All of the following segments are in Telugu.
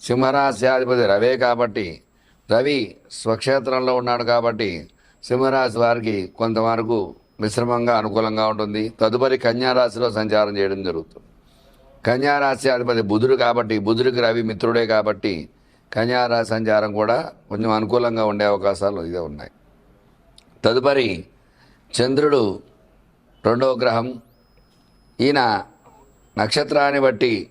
సింహరాశ్యాధిపతి రవే కాబట్టి రవి స్వక్షేత్రంలో ఉన్నాడు కాబట్టి సింహరాశి వారికి కొంతవరకు మిశ్రమంగా అనుకూలంగా ఉంటుంది. తదుపరి కన్యారాశిలో సంచారం చేయడం జరుగుతుంది. కన్యారాశి అధిపతి బుధుడు కాబట్టి బుధుడికి రవి మిత్రుడే కాబట్టి కన్యారాశి సంచారం కూడా కొంచెం అనుకూలంగా ఉండే అవకాశాలు ఇదే ఉన్నాయి. తదుపరి చంద్రుడు రెండవ గ్రహం. ఈయన నక్షత్రాన్ని బట్టి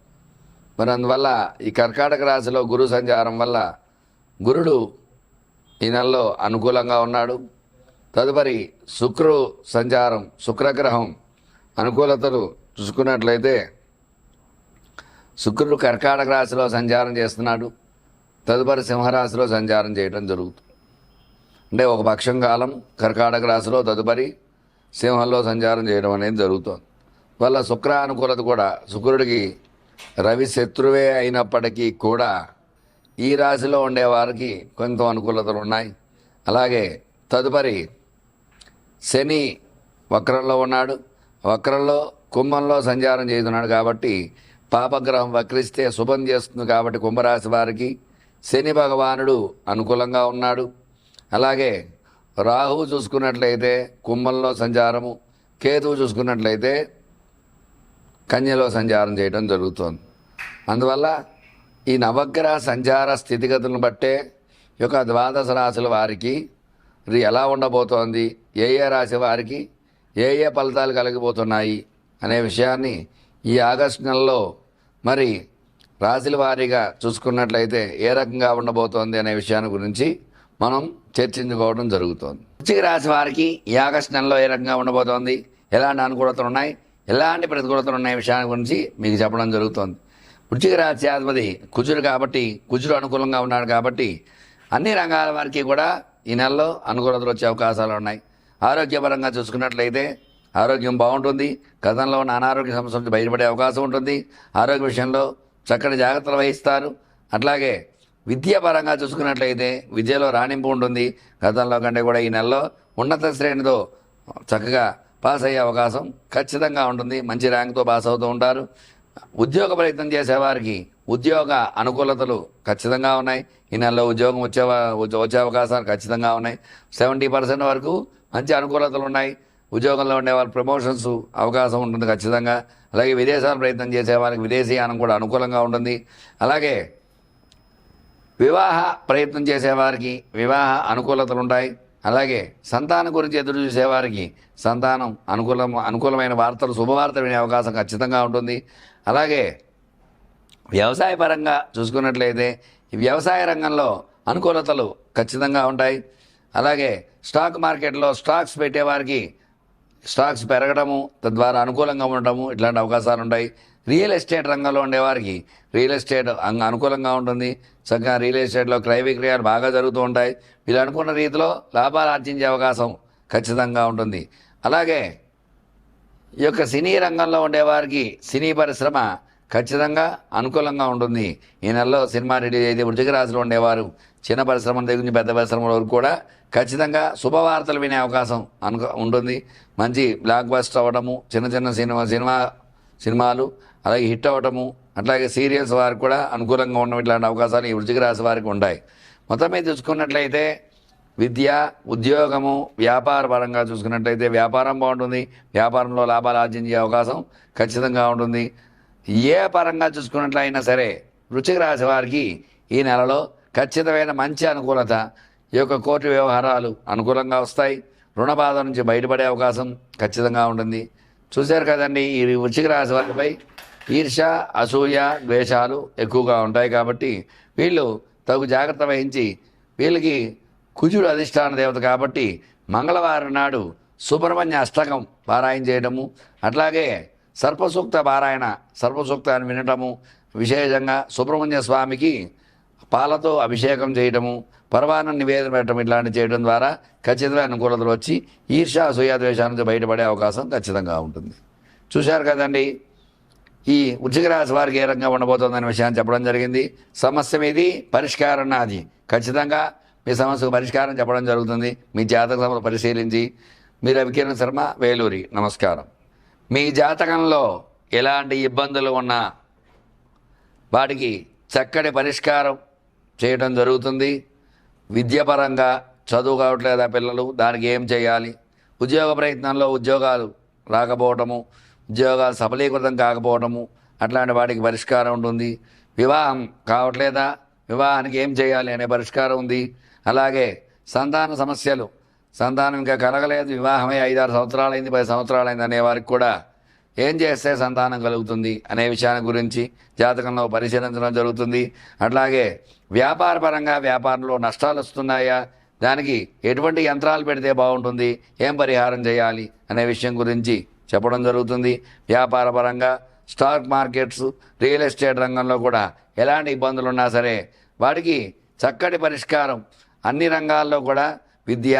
మరి అందువల్ల ఈ కర్కాటక రాశిలో గురు సంచారం వల్ల గురుడు ఈ నెలలో అనుకూలంగా ఉన్నాడు. తదుపరి శుక్రు సంచారం శుక్రగ్రహం అనుకూలతలు చూసుకున్నట్లయితే శుక్రుడు కర్కాటక రాశిలో సంచారం చేస్తున్నాడు. తదుపరి సింహరాశిలో సంచారం చేయడం జరుగుతుంది. అంటే ఒక పక్షం కాలం కర్కాటక రాశిలో తదుపరి సింహంలో సంచారం చేయడం అనేది జరుగుతుంది. వల్ల శుక్ర అనుకూలత కూడా శుక్రుడికి రవి శత్రువే అయినప్పటికీ కూడా ఈ రాశిలో ఉండేవారికి కొంత అనుకూలతలు ఉన్నాయి. అలాగే తదుపరి శని వక్రంలో ఉన్నాడు. వక్రంలో కుంభంలో సంచారం చేస్తున్నాడు కాబట్టి పాపగ్రహం వక్రిస్తే శుభం చేస్తుంది కాబట్టి కుంభరాశి వారికి శని భగవానుడు అనుకూలంగా ఉన్నాడు. అలాగే రాహువు చూసుకున్నట్లయితే కుంభంలో సంచారము కేతువు చూసుకున్నట్లయితే కన్యలో సంచారం చేయడం జరుగుతోంది. అందువల్ల ఈ నవగ్రహ సంచార స్థితిగతులను బట్టే యొక్క ద్వాదశ రాశుల వారికి ఇది ఎలా ఉండబోతోంది? ఏ ఏ రాశి వారికి ఏ ఏ ఫలితాలు కలిగిపోతున్నాయి అనే విషయాన్ని ఈ ఆగస్టు నెలలో మరి రాశుల వారీగా చూసుకున్నట్లయితే ఏ రకంగా ఉండబోతోంది అనే విషయాన్ని గురించి మనం చర్చించుకోవడం జరుగుతోంది. వృశ్చిక రాశి వారికి ఈ ఆగస్టు నెలలో ఏ రకంగా ఉండబోతోంది? ఎలాంటి అనుకూలతలు ఉన్నాయి? ఎలాంటి ప్రతికూలతలు ఉన్నాయి విషయాన్ని గురించి మీకు చెప్పడం జరుగుతోంది. వృచ్చిక రాశి అధిపతి కుజుడు కాబట్టి కుజుడు అనుకూలంగా ఉన్నాడు కాబట్టి అన్ని రంగాల వారికి కూడా ఈ నెలలో అనుకూలతలు వచ్చే అవకాశాలు ఉన్నాయి. ఆరోగ్యపరంగా చూసుకున్నట్లయితే ఆరోగ్యం బాగుంటుంది. గతంలో ఉన్న అనారోగ్య సమస్య నుంచి బయటపడే అవకాశం ఉంటుంది. ఆరోగ్య విషయంలో చక్కటి జాగ్రత్తలు వహిస్తారు. అట్లాగే విద్యాపరంగా చూసుకున్నట్లయితే విద్యలో రాణింపు ఉంటుంది. గతంలో కంటే కూడా ఈ నెలలో ఉన్నత శ్రేణితో చక్కగా పాస్ అయ్యే అవకాశం ఖచ్చితంగా ఉంటుంది. మంచి ర్యాంక్తో పాస్ అవుతూ ఉంటారు. ఉద్యోగ ప్రయత్నం చేసేవారికి ఉద్యోగ అనుకూలతలు ఖచ్చితంగా ఉన్నాయి. ఈ నెలలో ఉద్యోగం వచ్చే వచ్చే అవకాశాలు ఖచ్చితంగా ఉన్నాయి. సెవెంటీ పర్సెంట్ వరకు మంచి అనుకూలతలు ఉన్నాయి. ఉద్యోగంలో ఉండే ప్రమోషన్స్ అవకాశం ఉంటుంది ఖచ్చితంగా. అలాగే విదేశాలు ప్రయత్నం చేసేవారికి విదేశీయానం కూడా అనుకూలంగా ఉంటుంది. అలాగే వివాహ ప్రయత్నం చేసేవారికి వివాహ అనుకూలతలు ఉంటాయి. అలాగే సంతానం గురించి ఎదురు చూసేవారికి సంతానం అనుకూలం అనుకూలమైన వార్తలు శుభవార్త వినే అవకాశం ఖచ్చితంగా ఉంటుంది. అలాగే వ్యవసాయ పరంగా చూసుకున్నట్లయితే ఈ వ్యవసాయ రంగంలో అనుకూలతలు ఖచ్చితంగా ఉంటాయి. అలాగే స్టాక్ మార్కెట్లో స్టాక్స్ పెట్టేవారికి స్టాక్స్ పెరగడము తద్వారా అనుకూలంగా ఉండటము ఇట్లాంటి అవకాశాలు ఉంటాయి. రియల్ ఎస్టేట్ రంగంలో ఉండేవారికి రియల్ ఎస్టేట్ అంగ అనుకూలంగా ఉంటుంది. సంఘం రియల్ ఎస్టేట్లో క్రయ విక్రయాలు బాగా జరుగుతూ ఉంటాయి. మీరు అనుకున్న రీతిలో లాభాలు ఆర్జించే అవకాశం ఖచ్చితంగా ఉంటుంది. అలాగే ఈ యొక్క సినీ రంగంలో ఉండేవారికి సినీ పరిశ్రమ ఖచ్చితంగా అనుకూలంగా ఉంటుంది. ఈ నెలలో సినిమా రిలీజ్ అయితే వృచ్చిక రాశిలో ఉండేవారు. చిన్న పరిశ్రమల దగ్గర నుంచి పెద్ద పరిశ్రమల వరకు కూడా ఖచ్చితంగా శుభవార్తలు వినే అవకాశం అనుకు ఉంటుంది. మంచి బ్లాక్ బస్టర్ అవ్వడము చిన్న చిన్న సినిమా సినిమా సినిమాలు అలాగే హిట్ అవ్వటము అట్లాగే సీరియల్స్ వారికి కూడా అనుకూలంగా ఉండడం ఇట్లాంటి అవకాశాలు ఈ వృచ్చిక రాశి వారికి ఉంటాయి. మొత్తం మీద చూసుకున్నట్లయితే విద్య ఉద్యోగము వ్యాపార పరంగా చూసుకున్నట్లయితే వ్యాపారం బాగుంటుంది. వ్యాపారంలో లాభాలు ఆర్జించే అవకాశం ఖచ్చితంగా ఉంటుంది. ఏ పరంగా చూసుకున్నట్లయినా సరే వృచ్చిక రాశి వారికి ఈ నెలలో ఖచ్చితమైన మంచి అనుకూలత ఈ యొక్క కోర్టు వ్యవహారాలు అనుకూలంగా వస్తాయి. రుణ బాధ నుంచి బయటపడే అవకాశం ఖచ్చితంగా ఉంటుంది. చూశారు కదండి ఈ వృచ్చిక రాశి వారిపై ఈర్ష అసూయ ద్వేషాలు ఎక్కువగా ఉంటాయి కాబట్టి వీళ్ళు తగు జాగ్రత్త వహించి వీళ్ళకి కుజుడు అధిష్టాన దేవత కాబట్టి మంగళవారం నాడు సుబ్రహ్మణ్య అష్టకం పారాయణ చేయడము అట్లాగే సర్పసూక్త పారాయణ సర్పసూక్తాన్ని వినటము విశేషంగా సుబ్రహ్మణ్య స్వామికి పాలతో అభిషేకం చేయడము పర్వాణం నివేదన పెట్టడం ఇట్లాంటివి చేయడం ద్వారా ఖచ్చితంగా అనుకూలతలు వచ్చి ఈర్ష అసూయాద్వేషాల నుంచి బయటపడే అవకాశం ఖచ్చితంగా ఉంటుంది. చూశారు కదండి? ఈ వృశ్చిక రాశి వారికి ఏ రకంగా ఉండబోతోందనే విషయాన్ని చెప్పడం జరిగింది. సమస్య మీది పరిష్కారం నాది. ఖచ్చితంగా మీ సమస్యకు పరిష్కారం చెప్పడం జరుగుతుంది. మీ జాతక సమస్య పరిశీలించి. మీ రవికిరణ్ శర్మ వేలూరి నమస్కారం. మీ జాతకంలో ఎలాంటి ఇబ్బందులు ఉన్నా వాటికి చక్కటి పరిష్కారం చేయడం జరుగుతుంది. విద్యాపరంగా చదువు కావట్లేదా పిల్లలు? దానికి ఏం చేయాలి? ఉద్యోగ ప్రయత్నంలో ఉద్యోగాలు రాకపోవటము ఉద్యోగాలు సఫలీకృతం కాకపోవడము అట్లాంటి వాటికి పరిష్కారం ఉంటుంది. వివాహం కావట్లేదా? వివాహానికి ఏం చేయాలి అనే పరిష్కారం ఉంది. అలాగే సంతాన సమస్యలు. సంతానం ఇంకా కలగలేదు. వివాహమై ఐదారు సంవత్సరాలైంది పది సంవత్సరాలైంది అనే వారికి కూడా ఏం చేస్తే సంతానం కలుగుతుంది అనే విషయాన్ని గురించి జాతకంలో పరిశీలించడం జరుగుతుంది. అట్లాగే వ్యాపార పరంగా వ్యాపారంలో నష్టాలు వస్తున్నాయా? దానికి ఎటువంటి యంత్రాలు పెడితే బాగుంటుంది? ఏం పరిహారం చేయాలి? అనే విషయం గురించి చెప్పడం జరుగుతుంది. వ్యాపార పరంగా స్టాక్ మార్కెట్స్ రియల్ ఎస్టేట్ రంగంలో కూడా ఎలాంటి ఇబ్బందులు ఉన్నా సరే వాటికి చక్కటి పరిష్కారం. అన్ని రంగాల్లో కూడా విద్య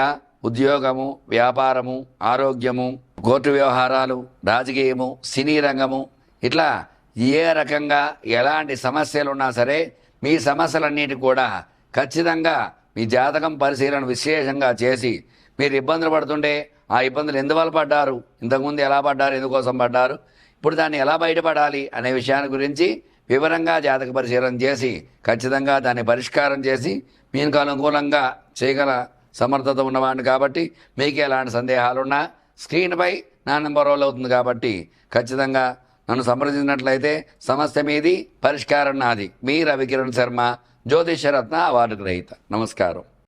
ఉద్యోగము వ్యాపారము ఆరోగ్యము కోర్టు వ్యవహారాలు రాజకీయము సినీ రంగము ఇట్లా ఏ రకంగా ఎలాంటి సమస్యలు ఉన్నా సరే మీ సమస్యలన్నిటి కూడా ఖచ్చితంగా మీ జాతకం పరిశీలన విశేషంగా చేసి మీరు ఇబ్బందులు పడుతుంటే ఆ ఇబ్బందులు ఎందువల్ల పడ్డారు? ఇంతకుముందు ఎలా పడ్డారు? ఎందుకోసం పడ్డారు? ఇప్పుడు దాన్ని ఎలా బయటపడాలి అనే విషయాన్ని గురించి వివరంగా జాతక పరిశీలన చేసి ఖచ్చితంగా దాన్ని పరిష్కారం చేసి మీకు అనుకూలంగా చేయగల సమర్థత ఉన్నవాడిని కాబట్టి మీకు ఎలాంటి సందేహాలున్నా స్క్రీన్పై నా నెంబర్ రోల్ అవుతుంది కాబట్టి ఖచ్చితంగా నన్ను సంప్రదించినట్లయితే సమస్య మీది పరిష్కారం నాది. మీ రవికిరణ్ శర్మ జ్యోతిషరత్న అవార్డు గ్రహీత. నమస్కారం.